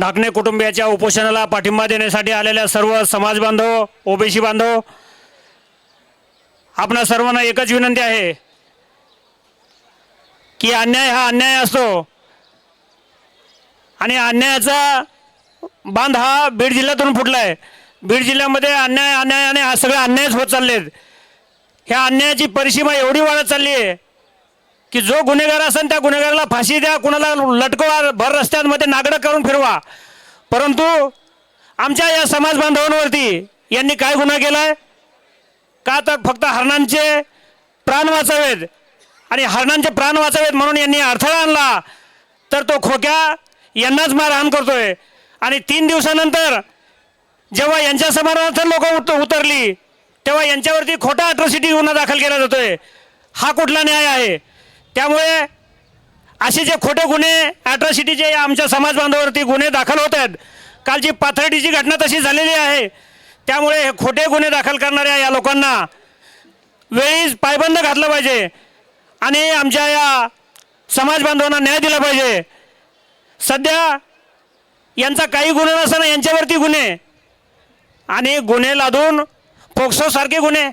ढाकणे कुटुंबियाच्या उपोषणाला पाठिंबा देण्यासाठी आलेल्या सर्व समाज बांधव ओबीसी बांधव आपणा सर्वांना एकच विनंती आहे की अन्याय हा अन्याय असतो. आणि अन्यायाचा बांध हा बीड जिल्ह्यातून फुटला आहे बीड जिल्ह्यामध्ये अन्याय अन्यायाने हा सगळे अन्यायच होत चाललेत. ह्या अन्यायाची परिसीमा एवढी वाढत चालली आहे की जो गुन्हेगार असेल त्या गुन्हेगाराला फाशी द्या कुणाला लटकवा भर रस्त्यांमध्ये नागडं करून फिरवा. परंतु आमच्या या समाज बांधवांवरती यांनी काय गुन्हा केलाय? का तर फक्त हरणांचे प्राण वाचावेत? आणि हरणांचे प्राण वाचावेत म्हणून यांनी अडथळा आणला तर तो खोक्या यांनाच मारहाण करतोय. आणि तीन दिवसानंतर जेव्हा यांच्या समाजात लोक उत उतरली तेव्हा यांच्यावरती खोटा अट्रॉसिटी गुन्हा दाखल केला जातोय. हा कुठला न्याय आहे? त्यामुळे असे जे खोटे गुन्हे अट्रॉसिटीचे आमच्या समाज बांधवावरती गुन्हे दाखल होत आहेत कालची पाथर्डीची घटना तशी झालेली आहे. त्यामुळे हे खोटे गुन्हे दाखल करणाऱ्या या लोकांना वेळीच पायबंद घातलं पाहिजे आणि आमच्या या समाज बांधवांना न्याय दिला पाहिजे. सध्या यांचा काही गुन्हा नसताना यांच्यावरती गुन्हे आणि गुन्हे लादून फोक्सोसारखे गुन्हे.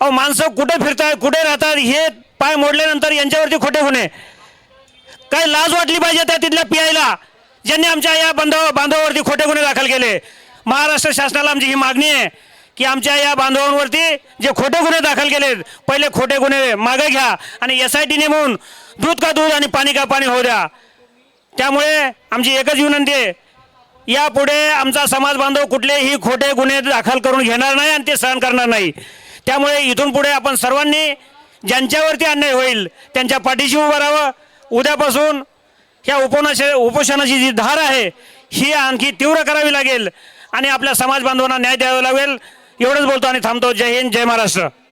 अहो माणसं कुठे फिरतात कुठे राहतात हे पाय मोडल्यानंतर यांच्यावरती खोटे गुन्हे. काय लाज वाटली पाहिजे त्या तिथल्या पियायला ज्यांनी आमच्या या बांधव बांधवावरती खोटे गुन्हे दाखल केले. महाराष्ट्र शासनाला आमची ही मागणी आहे की आमच्या या बांधवांवरती जे खोटे गुन्हे दाखल केलेत पहिले खोटे गुन्हे मागे घ्या आणि एस आय टी नेमून दूध का दूध आणि पाणी का पाणी होऊ द्या. त्यामुळे आमची एकच विनंती आहे यापुढे आमचा समाज बांधव कुठलेही खोटे गुन्हे दाखल करून घेणार नाही आणि ते सहन करणार नाही. त्यामुळे इथून पुढे आपण सर्वांनी ज्यांच्यावरती अन्याय होईल त्यांच्या पाठीशी उभं राहावं. उद्यापासून ह्या उपोनाश उपोषणाची जी धार आहे ही आणखी तीव्र करावी लागेल आणि आपल्या समाज बांधवांना न्याय द्यावा लागेल. एवढंच बोलतो आणि थांबतो. जय हिंद जय महाराष्ट्र.